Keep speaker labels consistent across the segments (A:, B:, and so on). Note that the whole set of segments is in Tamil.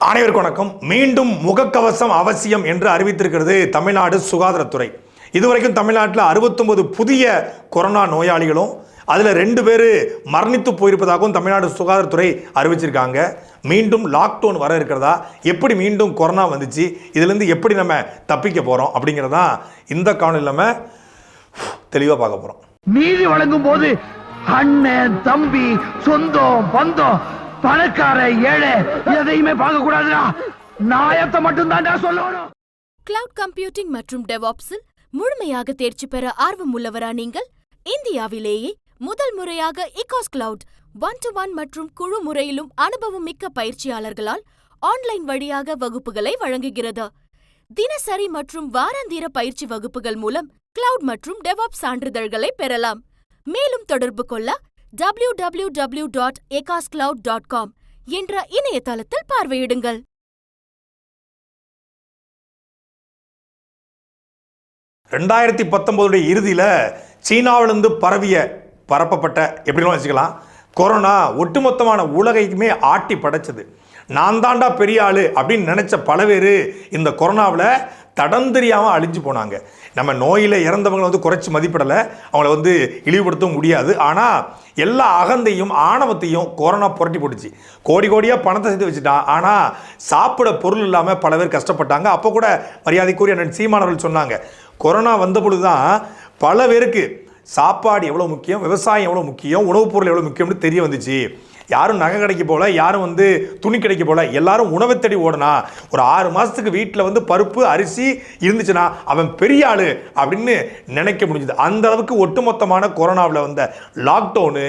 A: அனைவருக்கும் வணக்கம். மீண்டும் முகக்கவசம் அவசியம் என்று அறிவித்திருக்கிறது தமிழ்நாடு சுகாதாரத்துறை. இதுவரைக்கும் தமிழ்நாட்டில் அறுபத்தொன்பது புதிய கொரோனா நோயாளிகளும் அதில் ரெண்டு பேர் மரணித்து போயிருப்பதாகவும் தமிழ்நாடு சுகாதாரத்துறை அறிவிச்சிருக்காங்க. மீண்டும் லாக்டவுன் வர இருக்கிறதா? எப்படி மீண்டும் கொரோனா வந்துச்சு? இதுலேருந்து எப்படி நம்ம தப்பிக்க போகிறோம் அப்படிங்கிறதான் இந்த காணொலி நம்ம தெளிவாக பார்க்க போகிறோம்
B: நீதி வழங்கும் போது அண்ணன் தம்பி சொந்தம் பந்தம் பணக்கார ஏழை எதையுமே பார்க்க கூடாதுடா நாயத்தை மட்டும் தான்டா சொல்லணும்.
C: கிளவுட் கம்ப்யூட்டிங் மற்றும் டெவாப்ஸில் முழுமையாக தேர்ச்சி பெற ஆர்வம் உள்ளவரா நீங்கள்? இந்தியாவிலேயே முதல் முறையாக Ekaas cloud one to one மற்றும் குழு முறையிலும் அனுபவம் மிக்க பயிற்சியாளர்களால் ஆன்லைன் வழியாக வகுப்புகளை வழங்குகிறது. தினசரி மற்றும் வாராந்திர பயிற்சி வகுப்புகள் மூலம் கிளவுட் மற்றும் டெவாப் சான்றிதழ்களை பெறலாம். மேலும் தொடர்பு கொள்ள W W W dot Ekaas cloud dot com என்ற இணையதளத்தில் பார்வையிடுங்கள்.
A: ரெண்டாயிரத்தி பத்தொம்போதுடைய இறுதியில் சீனாவிலிருந்து பரவிய பரப்பப்பட்ட எப்படிலாம் வச்சுக்கலாம் கொரோனா ஒட்டுமொத்தமான உலகைக்குமே ஆட்டி படைச்சது. நான் தாண்டா பெரிய ஆளு அப்படின்னு நினச்ச பல பேர் இந்த கொரோனாவில் தடம் தெரியாமல் அழிஞ்சு போனாங்க. நம்ம நோயில் இறந்தவங்களை வந்து குறைச்சி மதிப்பிடலை. அவங்கள வந்து இழிவுபடுத்தவும் முடியாது. ஆனால் எல்லா அகந்தையும் ஆணவத்தையும் கொரோனா புரட்டி போட்டுச்சு. கோடி கோடியாக பணத்தை சேர்த்து வச்சுட்டான் ஆனால் சாப்பிட பொருள் இல்லாமல் பல பேர் கஷ்டப்பட்டாங்க. அப்போ கூட மரியாதைக்குரிய அண்ணன் சீமானவர்கள் சொன்னாங்க. கொரோனா வந்த பொழுது தான் பல பேருக்கு சாப்பாடு எவ்வளோ முக்கியம் விவசாயம் எவ்வளோ முக்கியம் உணவுப் பொருள் எவ்வளோ முக்கியம்னு தெரிய வந்துச்சு. யாரும் நகை கடைக்கு போகல யாரும் வந்து துணி கடைக்கு போகல எல்லாரும் உணவை தேடி ஓடனா ஒரு ஆறு மாதத்துக்கு வீட்டில் வந்து பருப்பு அரிசி இருந்துச்சுன்னா அவன் பெரிய ஆள் அப்படின்னு நினைக்க முடிஞ்சுது. அந்த அளவுக்கு ஒட்டுமொத்தமான கொரோனாவில் வந்த லாக்டவுனு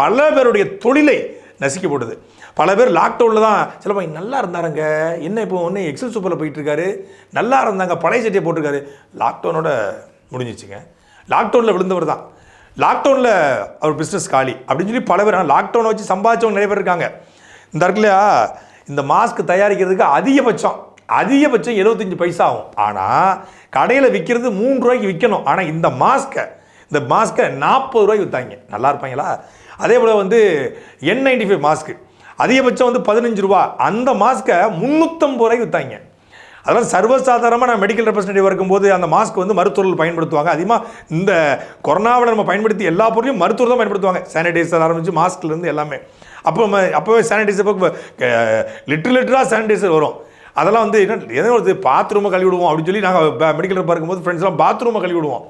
A: பல பேருடைய தொழிலை நசுக்கி போடுது பல பேர் லாக்டவுனில் தான் சில பையன் நல்லா இருந்தாருங்க. என்ன இப்போ ஒன்று எக்ஸல் சூப்பரில் போயிட்டுருக்காரு நல்லா இருந்தாங்க பழைய சட்டியை போட்டிருக்காரு. லாக்டவுனோட முடிஞ்சிச்சுங்க. லாக்டவுனில் விழுந்தவர் தான். லாக்டவுனில் அவர் பிஸ்னஸ் காலி. அப்படின்னு சொல்லி பல பேர் லாக்டவுனை வச்சு சம்பாதிச்சவங்க நிறைய பேர் இருக்காங்க. இந்த இருக்குல்லையா இந்த மாஸ்க் தயாரிக்கிறதுக்கு அதிகபட்சம் அதிகபட்சம் எழுபத்தஞ்சு பைசா ஆகும். ஆனால் கடையில் விற்கிறது மூணு ரூபாய்க்கு விற்கணும் ஆனால் இந்த மாஸ்க்கை இந்த மாஸ்க்கை நாற்பது ரூபாய்க்கு விற்றாங்க நல்லா இருப்பாங்களா? அதே போல் வந்து என் நைன்டி ஃபைவ் மாஸ்க்கு அதிகபட்சம் வந்து பதினஞ்சு ரூபா. அந்த மாஸ்க்கை முந்நூற்றம்பது ரூபாய்க்கு விற்றாங்க அதெல்லாம் சர்வசாதாரணமாக நான் மெடிக்கல் ரெப்ரஸன்டேட்டிவ் இருக்கும்போது அந்த மாஸ்க் வந்து மருத்துவர்கள் பயன்படுத்துவாங்க. அதிகமாக இந்த கொரோனாவில் நம்ம பயன்படுத்தி எல்லா பொருளையும் மருத்துவர் தான் பயன்படுத்துவாங்க. சானிடைசர் ஆரம்பித்து மாஸ்க்லேருந்து எல்லாமே. அப்போ நம்ம அப்போவே சானிடைசர் லிட்டர் லிட்டராக சானிடைசர் வரும். அதெல்லாம் வந்து என்ன எதோ ஒரு பாத்ரூமை கழுவி விடுவோம் அப்படின்னு சொல்லி நாங்கள் மெடிக்கல் பார்க்கும்போது இருக்கும்போது ஃப்ரெண்ட்ஸ்லாம் பாத்ரூமை கழுவி விடுவோம்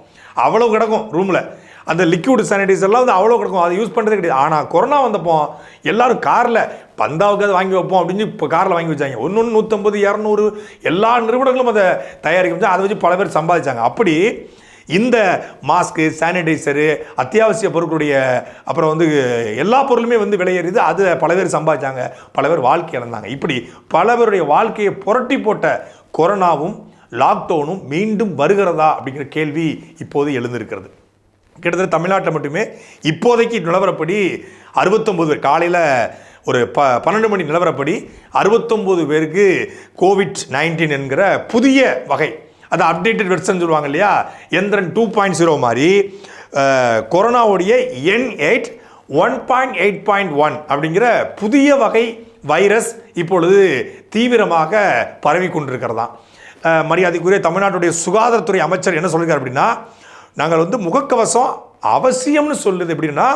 A: அவ்வளோ கிடக்கும் ரூமில் அந்த லிக்விட் சானிடைசர்லாம் வந்து அவ்வளோ கிடக்கும். அதை யூஸ் பண்ணுறது கிடையாது. ஆனால் கொரோனா வந்தப்போ எல்லாரும் காரில் பந்தாவுக்கு அதை வாங்கி வைப்போம் அப்படின்னு இப்போ காரில் வாங்கி வச்சாங்க. ஒன்று ஒன்று நூற்றம்பது இரநூறு எல்லா நிறுவனங்களும் அதை தயாரிக்க வச்சு அதை வச்சு பல பேர் சம்பாதிச்சாங்க. அப்படி இந்த மாஸ்க்கு சானிடைசரு அத்தியாவசிய பொருட்களுடைய அப்புறம் வந்து எல்லா பொருளுமே வந்து விலையேறிது அது பல பேர் சம்பாதிச்சாங்க. பல பேர் வாழ்க்கை இழந்தாங்க. இப்படி பல பேருடைய வாழ்க்கையை புரட்டி போட்ட கொரோனாவும் லாக்டவுனும் மீண்டும் வருகிறதா அப்படிங்கிற கேள்வி இப்போது எழுந்திருக்கிறது. கிட்டத்தட்ட தமிழ்நாட்டில் மட்டுமே இப்போதைக்கு நிலவரப்படி அறுபத்தொம்பது பேர் காலையில் ஒரு ப பன்னெண்டு மணி நிலவரப்படி அறுபத்தொம்போது பேருக்கு கோவிட் நைன்டீன் என்கிற புதிய வகை அது அப்டேட்டட் வெர்ஷன் சொல்லுவாங்க இல்லையா? எந்திரன் டூ பாயிண்ட் ஜீரோ மாதிரி கொரோனாவுடைய N eight one point eight point one அப்படிங்கிற புதிய வகை வைரஸ் இப்பொழுது தீவிரமாக பரவி கொண்டிருக்கிறதாம். மரியாதைக்குரிய தமிழ்நாட்டுடைய சுகாதாரத்துறை அமைச்சர் என்ன சொல்கிறார் அப்படின்னா நாங்கள் வந்து முகக்கவசம் அவசியம்னு சொல்லுது எப்படின்னா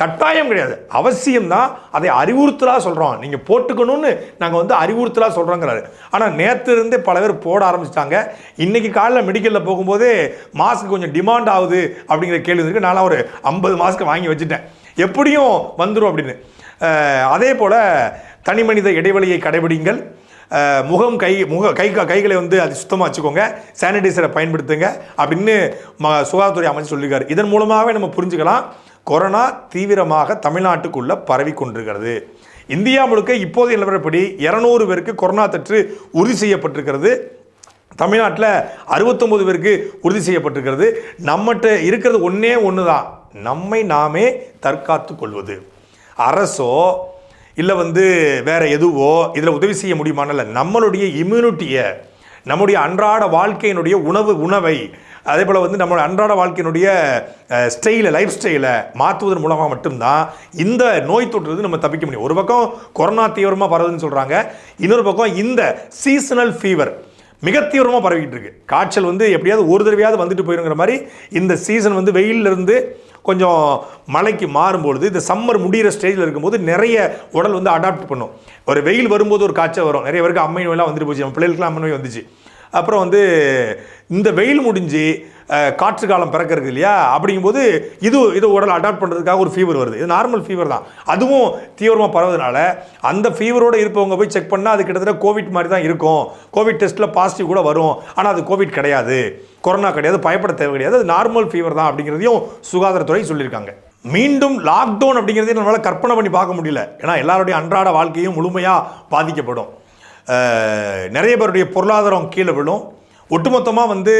A: கட்டாயம் கிடையாது. அவசியம்தான் அதை அறிவுறுத்தலாக சொல்கிறோம் நீங்கள் போட்டுக்கணும்னு நாங்கள் வந்து அறிவுறுத்தலாக சொல்கிறோங்கிறாரு ஆனால் நேற்று இருந்தே பல பேர் போட ஆரம்பிச்சிட்டாங்க. இன்றைக்கி காலையில் மெடிக்கலில் போகும்போதே மாஸ்க் கொஞ்சம் டிமாண்ட் ஆகுது அப்படிங்கிற கேள்வி இருக்குது நான் ஒரு ஐம்பது மாஸ்க் வாங்கி வச்சுட்டேன். எப்படியும் வந்துடும் அப்படின்னு. அதே போல் தனி மனித இடைவெளியை கடைபிடிங்கள். முகம் கை முக கை கைகளை வந்து அது சுத்தமாக வச்சுக்கோங்க. சானிடைசரை பயன்படுத்துங்க. அப்படின்னு ம சுகாதாரத்துறை அமைச்சர் சொல்லியிருக்காரு இதன் மூலமாகவே நம்ம புரிஞ்சுக்கலாம். கொரோனா தீவிரமாக தமிழ்நாட்டுக்குள்ளே பரவி கொண்டிருக்கிறது. இந்தியா முழுக்க இப்போதைய நிலவரப்படி இரநூறு பேருக்கு கொரோனா தொற்று உறுதி செய்யப்பட்டிருக்கிறது. தமிழ்நாட்டில் அறுபத்தொம்பது பேருக்கு உறுதி செய்யப்பட்டிருக்கிறது. நம்மகிட்ட இருக்கிறது ஒன்றே ஒன்று தான் நம்மை நாமே தற்காத்து கொள்வது. அரசோ இல்லை வந்து வேறு எதுவோ இதில் உதவி செய்ய முடியுமானல நம்மளுடைய இம்யூனிட்டியை நம்முடைய அன்றாட வாழ்க்கையினுடைய உணவு உணவை அதே போல் வந்து நம்மளோட அன்றாட வாழ்க்கையினுடைய ஸ்டைலை லைஃப் ஸ்டைலை மாற்றுவதன் மூலமாக மட்டும்தான் இந்த நோய் தொற்றுலேருந்து நம்ம தப்பிக்க முடியும். ஒரு பக்கம் கொரோனா தீவிரமாக பரவுதுன்னு சொல்கிறாங்க இன்னொரு பக்கம் இந்த சீசனல் ஃபீவர் மிக தீவிரமாக பரவிக்கிட்டு இருக்கு. காய்ச்சல் வந்து எப்படியாவது ஒரு தடவையாவது வந்துட்டு போயிருங்கிற மாதிரி இந்த சீசன் வந்து வெயிலில் இருந்து கொஞ்சம் மழைக்கு மாறும்பொழுது இந்த சம்மர் முடிகிற ஸ்டேஜில் இருக்கும்போது நிறைய உடல் வந்து அடாப்ட் பண்ணும். ஒரு வெயில் வரும்போது ஒரு காய்ச்சல் வரும். நிறைய பேருக்கு அம்மை நோயெல்லாம் வந்துட்டு போச்சு. நம்ம பிள்ளைகளுக்குலாம் அம்மை நோய் வந்துச்சு. அப்புறம் வந்து இந்த வெயில் முடிஞ்சு காற்று காலம் பிறக்கிறது இல்லையா? அப்படிங்கும்போது இது இது உடல் அடாப்ட் பண்ணுறதுக்காக ஒரு ஃபீவர் வருது. இது நார்மல் ஃபீவர் தான். அதுவும் தீவிரமாக பரவுறதுனால அந்த ஃபீவரோடு இருப்பவங்க போய் செக் பண்ணால் அது கிட்டத்தட்ட கோவிட் மாதிரி தான் இருக்கும். கோவிட் டெஸ்ட்டில் பாசிட்டிவ் கூட வரும். ஆனால் அது கோவிட் கிடையாது. கொரோனா கிடையாது. பயப்பட தேவை கிடையாது. அது நார்மல் ஃபீவர் தான் அப்படிங்கிறதையும் சுகாதாரத்துறை சொல்லியிருக்காங்க. மீண்டும் லாக்டவுன் அப்படிங்கிறதே நம்மளால் கற்பனை பண்ணி பார்க்க முடியல. ஏன்னா எல்லாருடைய அன்றாட வாழ்க்கையும் முழுமையாக பாதிக்கப்படும். நிறைய பேருடைய பொருளாதாரம் கீழே விழும். ஒட்டுமொத்தமாக வந்து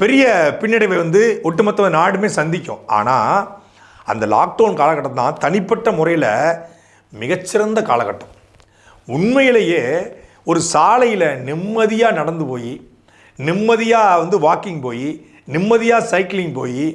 A: பெரிய பின்னடைவை வந்து ஒட்டுமொத்த நாடுமே சந்திக்கும். ஆனால் அந்த லாக்டவுன் காலகட்டம் தான் தனிப்பட்ட முறையில் மிகச்சிறந்த காலகட்டம். உண்மையிலேயே ஒரு சாலையில் நிம்மதியாக நடந்து போய் நிம்மதியாக வந்து வாக்கிங் போய் நிம்மதியாக சைக்கிளிங் போய்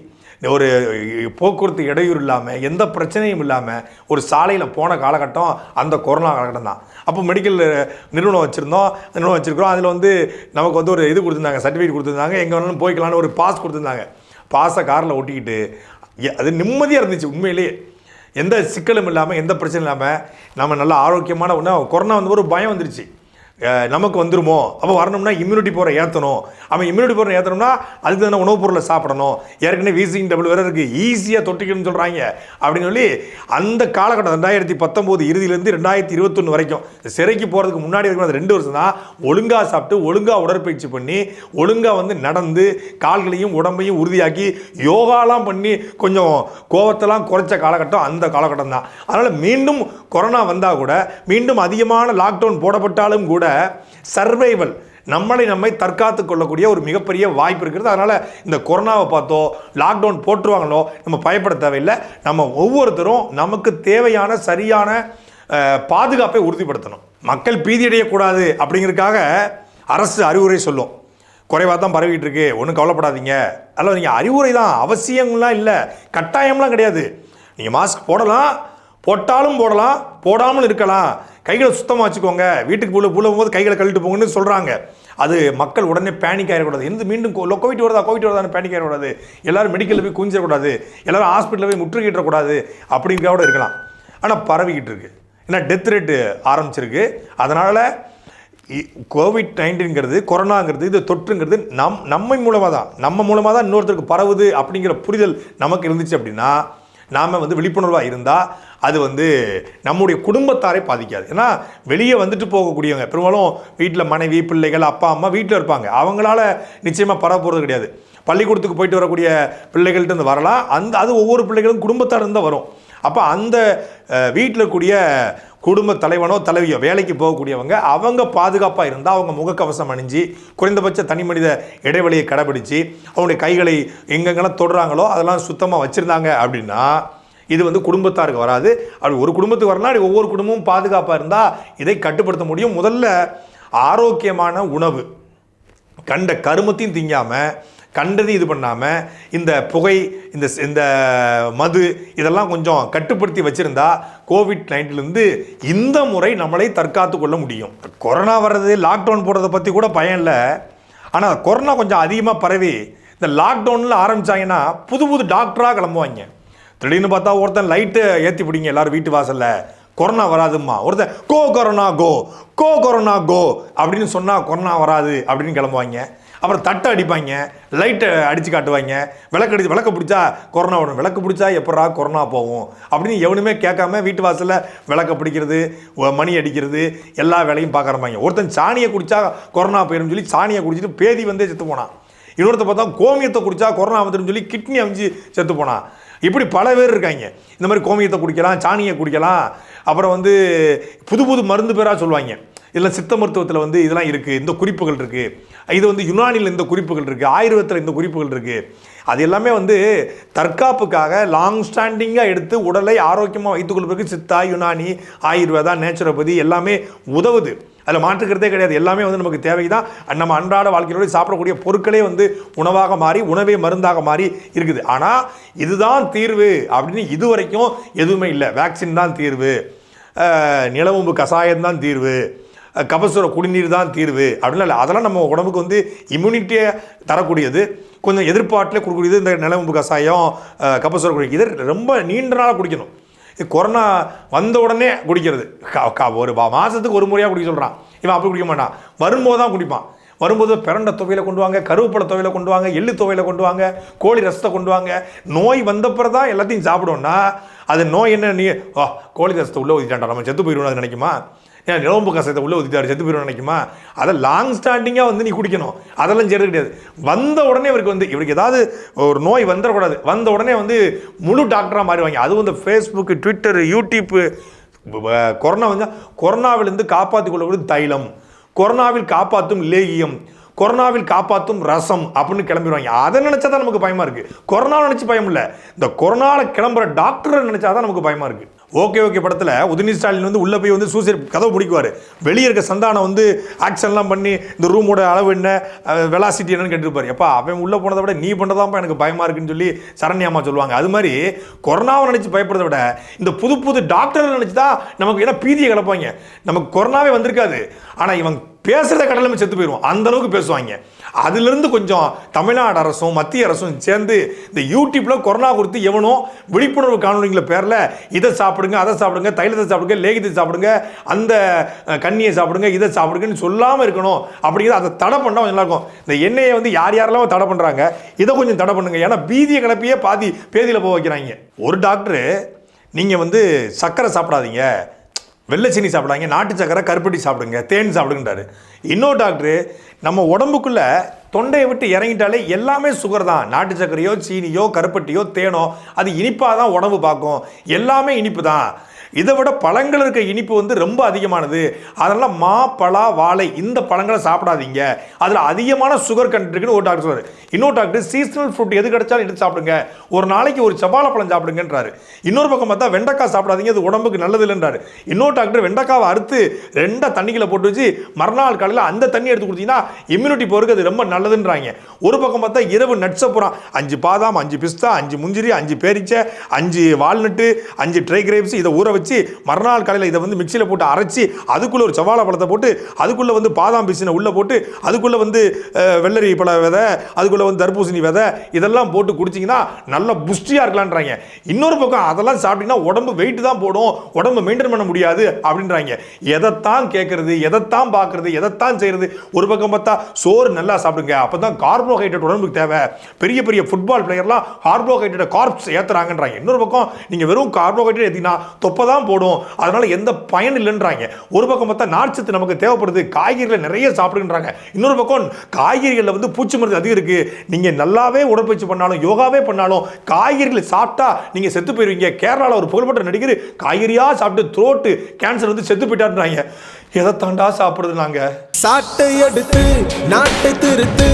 A: ஒரு போக்குவரத்து இடையூறு இல்லாமல் எந்த பிரச்சனையும் இல்லாமல் ஒரு சாலையில் போன காலகட்டம் அந்த கொரோனா காலகட்டம் தான். அப்போ மெடிக்கல் நிறுவனம் வச்சுருந்தோம். நிறுவனம் வச்சுருக்கிறோம். அதில் வந்து நமக்கு வந்து ஒரு இது கொடுத்துருந்தாங்க சர்டிஃபிகேட் கொடுத்துருந்தாங்க. எங்கே வேணாலும் போய்க்கலான்னு ஒரு பாஸ் கொடுத்துருந்தாங்க. பாஸை காரில் ஒட்டிக்கிட்டு எ- அது நிம்மதியாக இருந்துச்சு உண்மையிலேயே. எந்த சிக்கலும் இல்லாமல் எந்த பிரச்சனையும் இல்லாமல் நம்ம நல்ல ஆரோக்கியமான ஒன்று கொரோனா வந்து ஒரு பயம் வந்துருச்சு. நமக்கு வந்துருமோ? அப்போ வரணும்னா இம்யூனிட்டி போகிற ஏற்றணும் அவன் இம்யூனிட்டி போகிற ஏற்றணும்னா அதுக்கு தானே உணவுப் பொருளை சாப்பிடணும். ஏற்கனவே வீசிங் டபுள் வேறு இருக்குது ஈஸியாக தொட்டிக்கணும்னு சொல்கிறாங்க அப்படின்னு சொல்லி அந்த காலகட்டம் ரெண்டாயிரத்தி பத்தொம்போது இறுதியிலேருந்து ரெண்டாயிரத்தி இருபத்தொன்று வரைக்கும் சிறைக்கு போகிறதுக்கு முன்னாடி வரைக்கும் அந்த ரெண்டு வருஷம் தான் ஒழுங்காக சாப்பிட்டு ஒழுங்காக உடற்பயிற்சி பண்ணி ஒழுங்காக வந்து நடந்து கால்களையும் உடம்பையும் உறுதியாக்கி யோகாலாம் பண்ணி கொஞ்சம் கோவத்தெல்லாம் குறைச்ச காலகட்டம் அந்த காலகட்டம் தான் அதனால் மீண்டும் கொரோனா வந்தால் கூட மீண்டும் அதிகமான லாக்டவுன் போடப்பட்டாலும் கூட சர்வைவல் நம்மளை நம்மை தற்காத்து கொள்ளக்கூடிய ஒரு மிகப்பெரிய வாய்ப்பு இருக்கிறது அதனால் இந்த கொரோனாவை பார்த்தோ லாக்டவுன் போட்டுருவாங்களோ நம்ம பயப்பட தேவையில்லை. நம்ம ஒவ்வொருத்தரும் நமக்கு தேவையான சரியான பாதுகாப்பை உறுதிப்படுத்தணும். மக்கள் பீதியடையக்கூடாது அப்படிங்கிறதுக்காக அரசு அறிவுரை சொல்லும். குறைவாக தான் பரவிட்டு இருக்கு. ஒன்றும் கவலைப்படாதீங்க. அதில் நீங்கள் அறிவுரை தான். அவசியம்லாம் இல்லை. கட்டாயம்லாம் கிடையாது. நீங்கள் மாஸ்க் போடலாம். போட்டாலும் போடலாம். போடாமல் இருக்கலாம். கைகளை சுத்தமாக வச்சுக்கோங்க. வீட்டுக்கு உள்ள உள்ள போகும்போது கைகளை கழுவிட்டு போங்கன்னு சொல்கிறாங்க அது மக்கள் உடனே பேனிக் ஆகிடக்கூடாது எந்த மீண்டும் கோவிட் வருதா? கோவிட் வருதான்னு பேனிக் ஆகிடக்கூடாது எல்லாரும் மெடிக்கலில் போய் குஞ்சிடக்கூடாது எல்லோரும் ஹாஸ்பிட்டலில் போய் முற்றுகிட்டக்கூடாது அப்படிங்கிற கூட இருக்கலாம். ஆனால் பரவிக்கிட்டு இருக்குது ஏன்னா டெத் ரேட்டு ஆரம்பிச்சிருக்கு. அதனால் கோவிட் நைன்டீன்கிறது கொரோனாங்கிறது இது தொற்றுங்கிறது நம் நம்மை மூலமாக தான் நம்ம மூலமாக தான் இன்னொருத்தருக்கு பரவுது அப்படிங்கிற புரிதல் நமக்கு இருந்துச்சு அப்படின்னா நாம் வந்து விழிப்புணர்வாக இருந்தால் அது வந்து நம்முடைய குடும்பத்தாரை பாதிக்காது. ஏன்னா வெளியே வந்துட்டு போகக்கூடியவங்க பெரும்பாலும் வீட்டில் மனைவி பிள்ளைகள் அப்பா அம்மா வீட்டில் இருப்பாங்க. அவங்களால நிச்சயமாக பரவ போகிறது கிடையாது. பள்ளிக்கூடத்துக்கு போயிட்டு வரக்கூடிய பிள்ளைகள்ட்ட இருந்து வரலாம். அந்த அது ஒவ்வொரு பிள்ளைகளும் குடும்பத்தார் தான் வரும். அப்போ அந்த வீட்டில் இருக்கக்கூடிய குடும்ப தலைவனோ தலைவியோ வேலைக்கு போகக்கூடியவங்க அவங்க பாதுகாப்பாக இருந்தால் அவங்க முகக்கவசம் அணிஞ்சு குறைந்தபட்ச தனி மனித இடைவெளியை கடைபிடிச்சு அவங்களுடைய கைகளை எங்கெங்கெல்லாம் தொடுறாங்களோ அதெல்லாம் சுத்தமாக வச்சுருந்தாங்க அப்படின்னா இது வந்து குடும்பத்தாருக்கு வராது. அப்படி ஒரு குடும்பத்துக்கு வரலாம் அப்படி ஒவ்வொரு குடும்பமும் பாதுகாப்பாக இருந்தால் இதை கட்டுப்படுத்த முடியும். முதல்ல ஆரோக்கியமான உணவு. கண்ட கருமத்தையும் திங்காமல் கண்டதையும் இது பண்ணாமல் இந்த புகை இந்த இந்த மது இதெல்லாம் கொஞ்சம் கட்டுப்படுத்தி வச்சுருந்தா கோவிட் நைன்டீன்லேருந்து இந்த முறை நம்மளை தற்காத்து கொள்ள முடியும். கொரோனா வர்றது லாக்டவுன் போடுறதை பற்றி கூட பயம் இல்லை. ஆனால் கொரோனா கொஞ்சம் அதிகமாக பரவி இந்த லாக்டவுனில் ஆரம்பிச்சாங்கன்னா புது புது டாக்டராக கிளம்புவாங்க. திடீர்னு பார்த்தா ஒருத்தன் லைட்டு ஏற்றி பிடிங்க எல்லாரும் வீட்டு வாசலில். கொரோனா வராதும்மா. ஒருத்தன் கோ கொரோனா கோ கோ கொரோனா கோ அப்படின்னு சொன்னால் கொரோனா வராது அப்படின்னு கிளம்புவாங்க. அப்புறம் தட்டை அடிப்பாங்க லைட்டை அடித்து காட்டுவாங்க. விளக்கு அடிச்சு விளக்கு பிடிச்சா கொரோனா வரும். விளக்கு பிடிச்சா எப்படா கொரோனா போகும்? அப்படின்னு எவனுமே கேட்காம வீட்டு வாசலில் விளக்க பிடிக்கிறது மணி அடிக்கிறது எல்லா வேலையும் பார்க்க ஒருத்தன் சாணியை குடித்தா கொரோனா போயிடும் சொல்லி சாணியை குடிச்சிட்டு பேதி வந்தே செத்து போனான். இன்னொருத்த பார்த்தா கோமியத்தை குடித்தா கொரோனா வந்துடும் சொல்லி கிட்னி அமைஞ்சு செத்து போனான். இப்படி பல பேர் இருக்காங்க. இந்த மாதிரி கோமியத்தை குடிக்கலாம் சாணியை குடிக்கலாம். அப்புறம் வந்து புது புது மருந்து பேராக சொல்லுவாங்க. இதில் சித்த மருத்துவத்தில் வந்து இதெல்லாம் இருக்குது இந்த குறிப்புகள் இருக்குது இது வந்து யுனானியில் இந்த குறிப்புகள் இருக்குது ஆயுர்வேதத்தில் இந்த குறிப்புகள் இருக்குது அது எல்லாமே வந்து தற்காப்புக்காக லாங் ஸ்டாண்டிங்காக எடுத்து உடலை ஆரோக்கியமாக வைத்துக்கொள்வதற்கு சித்தா யுனானி ஆயுர்வேதா நேச்சுரோபதி எல்லாமே உதவுது. அதில் மாற்றுக்கிறதே கிடையாது. எல்லாமே வந்து நமக்கு தேவை தான் நம்ம அன்றாட வாழ்க்கையோட சாப்பிடக்கூடிய பொருட்களே வந்து உணவாக மாறி உணவே மருந்தாக மாறி இருக்குது. ஆனால் இதுதான் தீர்வு அப்படின்னு இது வரைக்கும் எதுவுமே இல்லை. வேக்சின் தான் தீர்வு. நிலவும்பு கஷாயம் தான் தீர்வு. கபசுர குடிநீர் தான் தீர்வு. அப்படிலாம் இல்லை. அதெல்லாம் நம்ம உடம்புக்கு வந்து இம்யூனிட்டியை தரக்கூடியது. கொஞ்சம் எதிர்பாட்டில் கொடுக்கக்கூடியது இந்த நிலவும்பு கஷாயம் கபசுர குடிநீர். இது ரொம்ப நீண்ட நாளாக குடிக்கணும். கொரோனா வந்த உடனே குடிக்கிறது. ஒரு மாதத்துக்கு ஒரு முறையாக குடிக்க சொல்கிறான் இவன் அப்படி குடிக்க மாட்டான். வரும்போது தான் குடிப்பான். வரும்போது பிறண்ட தொகையில் கொண்டு வாங்க கருவேப்பிலை துவையில கொண்டு வாங்க எள்ளு துவையில கொண்டு வாங்க கோழி ரசத்தை கொண்டு வாங்க. நோய் வந்தப்பறம் தான் எல்லாத்தையும் சாப்பிடுவோம்னா அது நோய் என்ன நீ கோழி ரசத்தை உள்ளே ஊற்றிட்டான்டா நம்ம செத்து போயிடுவோம் அது நினைக்குமா? ஏன் நிலம்பு கசத்தை உள்ளே ஊற்றிட்டாரு செத்து போயிடும் நினைக்குமா? அதை லாங் ஸ்டாண்டிங்காக வந்து நீ குடிக்கணும். அதெல்லாம் சரி கிடையாது. வந்த உடனே இவருக்கு வந்து இவருக்கு ஏதாவது ஒரு நோய் வந்துடக்கூடாது. வந்த உடனே வந்து முழு டாக்டராக மாறிவாங்க அதுவும் இந்த ஃபேஸ்புக்கு ட்விட்டர் யூடியூப்பு கொரோனா வந்து கொரோனாவிலிருந்து காப்பாற்றிக் கொள்ளக்கூடிய தைலம். கொரோனாவில் காப்பாற்றும் லேகியம். கொரோனாவில் காப்பாற்றும் ரசம் அப்படின்னு கிளம்பிடுவாங்க. அதை நினச்சா தான் நமக்கு பயமாக இருக்குது கொரோனா நினச்சி பயம் இல்லை. இந்த கொரோனாவில் கிளம்புற டாக்டரை நினச்சா தான் நமக்கு பயமாக இருக்குது ஓகே ஓகே படத்தில் உதயநிதி ஸ்டாலின் வந்து உள்ளே போய் வந்து சூசைட் கதவு பிடிக்குவார். வெளியே இருக்க சந்தானம் வந்து ஆக்ஷன்லாம் பண்ணி இந்த ரூமோட அளவு என்ன வெலாசிட்டி என்னன்னு கேட்டுருப்பார். எப்பா அவன் உள்ளே போனதை விட நீ பண்ணதாப்பா எனக்கு பயமாக இருக்குன்னு சொல்லி சரண்யாமா சொல்லுவாங்க. அது மாதிரி கொரோனாவை நினச்சி பயப்படுறத விட இந்த புது புது டாக்டரை நினச்சி தான் நமக்கு ஏன்னா பீதியை கிடப்பாங்க. நமக்கு கொரோனாவே வந்திருக்காது. ஆனால் இவன் பேசுகிறத கடலுமே செத்து போயிடுவோம் அந்த அளவுக்கு பேசுவாங்க. அதுலேருந்து கொஞ்சம் தமிழ்நாடு அரசும் மத்திய அரசும் சேர்ந்து இந்த யூடியூப்பில் கொரோனா கொடுத்து எவனோ விழிப்புணர்வு காணொலிங்கிற பேரில் இதை சாப்பிடுங்க அதை சாப்பிடுங்க தைலத்தை சாப்பிடுங்க லேகியத்தை சாப்பிடுங்க அந்த கண்ணியை சாப்பிடுங்க இதை சாப்பிடுங்கன்னு சொல்லாமல் இருக்கணும் அப்படிங்கிறத அதை தடை பண்ணால் கொஞ்சம் நல்லாயிருக்கும் இந்த எண்ணெயை வந்து யார் யாரெல்லாம் தடை பண்ணுறாங்க இதை கொஞ்சம் தடை பண்ணுங்க. ஏன்னா பீதியை கிளப்பியே பாதி பேதியில் போக வைக்கிறாங்க. ஒரு டாக்டரு நீங்கள் வந்து சர்க்கரை சாப்பிடாதீங்க. வெள்ளை சீனி சாப்பிடாங்க நாட்டு சக்கரை கருப்பட்டி சாப்பிடுங்க தேன் சாப்பிடுங்கன்றாரு. இன்னொரு டாக்டரு நம்ம உடம்புக்குள்ளே தொண்டையை விட்டு இறங்கிட்டாலே எல்லாமே சுகர் தான். நாட்டு சக்கரையோ சீனியோ கருப்பட்டியோ தேனோ அது இனிப்பாக தான் உடம்பு பார்க்கும். எல்லாமே இனிப்பு தான். இதை விட பழங்கள் இருக்க இனிப்பு வந்து ரொம்ப அதிகமானது. அதனால் மா பலா வாழை இந்த பழங்களை சாப்பிடாதீங்க. அதில் அதிகமான சுகர் கண்டென்ட் இருக்குன்னு ஒரு டாக்டர் சொல்கிறார் இன்னொரு டாக்டர் சீசனல் ஃப்ரூட் எது கிடைச்சாலும் எடுத்து சாப்பிடுங்க. ஒரு நாளைக்கு ஒரு செவ்வாழை பழம் சாப்பிடுங்கன்றாரு. இன்னொரு பக்கம் பார்த்தா வெண்டைக்காய் சாப்பிடாதீங்க அது உடம்புக்கு நல்லது இல்லைன்றாரு. இன்னொரு டாக்டர் வெண்டைக்காவை அறுத்து ரெண்டாக தண்ணிகளை போட்டு வச்சு மறுநாள் காலையில் அந்த தண்ணி எடுத்து கொடுத்தீங்கன்னா இம்யூனிட்டி போருக்கு அது ரொம்ப நல்லதுன்றாங்க. ஒரு பக்கம் பார்த்தா இரவு நட்ஸை அஞ்சு பாதாம் அஞ்சு பிஸ்தா அஞ்சு முந்திரி அஞ்சு பேரிச்சை அஞ்சு வால்நட்டு அஞ்சு ட்ரை கிரேப்ஸ் இதை ஊற வச்சு வச்சு மறுநாள் காலையில் இதை வந்து மிக்சியில் போட்டு அரைச்சி அதுக்குள்ளே ஒரு செவ்வாழை பழத்தை போட்டு அதுக்குள்ளே வந்து பாதாம் பிசினை உள்ளே போட்டு அதுக்குள்ளே வந்து வெள்ளரி பழ விதை அதுக்குள்ளே வந்து தர்பூசணி விதை இதெல்லாம் போட்டு குடிச்சிங்கன்னா நல்ல புஷ்டியாக இருக்கலான்றாங்க இன்னொரு பக்கம் அதெல்லாம் சாப்பிட்டீங்கன்னா உடம்பு வெயிட் தான் போடும் உடம்பு மெயின்டைன் பண்ண முடியாது அப்படின்றாங்க. எதைத்தான் கேட்குறது எதைத்தான் பார்க்குறது எதைத்தான் செய்யறது? ஒரு பக்கம் பார்த்தா சோறு நல்லா சாப்பிடுங்க அப்போ தான் கார்போஹைட்ரேட் உடம்புக்கு தேவை. பெரிய பெரிய ஃபுட்பால் பிளேயர்லாம் கார்போஹைட்ரேட் கார்ப்ஸ் ஏற்றுறாங்கன்றாங்க இன்னொரு பக்கம் நீங்கள் வெறும் கார்போஹைட்ரேட் ஏற்றினா தொப்பை தான் போடும் அதனால எந்த பயன் இல்லைன்றாங்க. ஒரு பக்கம் பார்த்தா நார்ச்சத்து நமக்கு தேவைப்படுது காய்கறிகளை நிறைய சாப்பிடுன்றாங்க இன்னொரு பக்கம் காய்கறிகளில் வந்து பூச்சி மருந்து அதிகம் இருக்கு. நீங்கள் நல்லாவே உடற்பயிற்சி பண்ணாலும் யோகாவே பண்ணாலும் காய்கறிகளை சாப்பிட்டா நீங்கள் செத்து போயிருவீங்க. கேரளாவில் ஒரு புகழ்பெற்ற நடிகர் காய்கறியாக சாப்பிட்டு த்ரோட்டு கேன்சர் வந்து செத்து போயிட்டாருன்றாங்க. எதை தாண்டா சாப்பிடுறது நாங்கள்
D: சாட்டை எடுத்து நாட்டை திருத்து.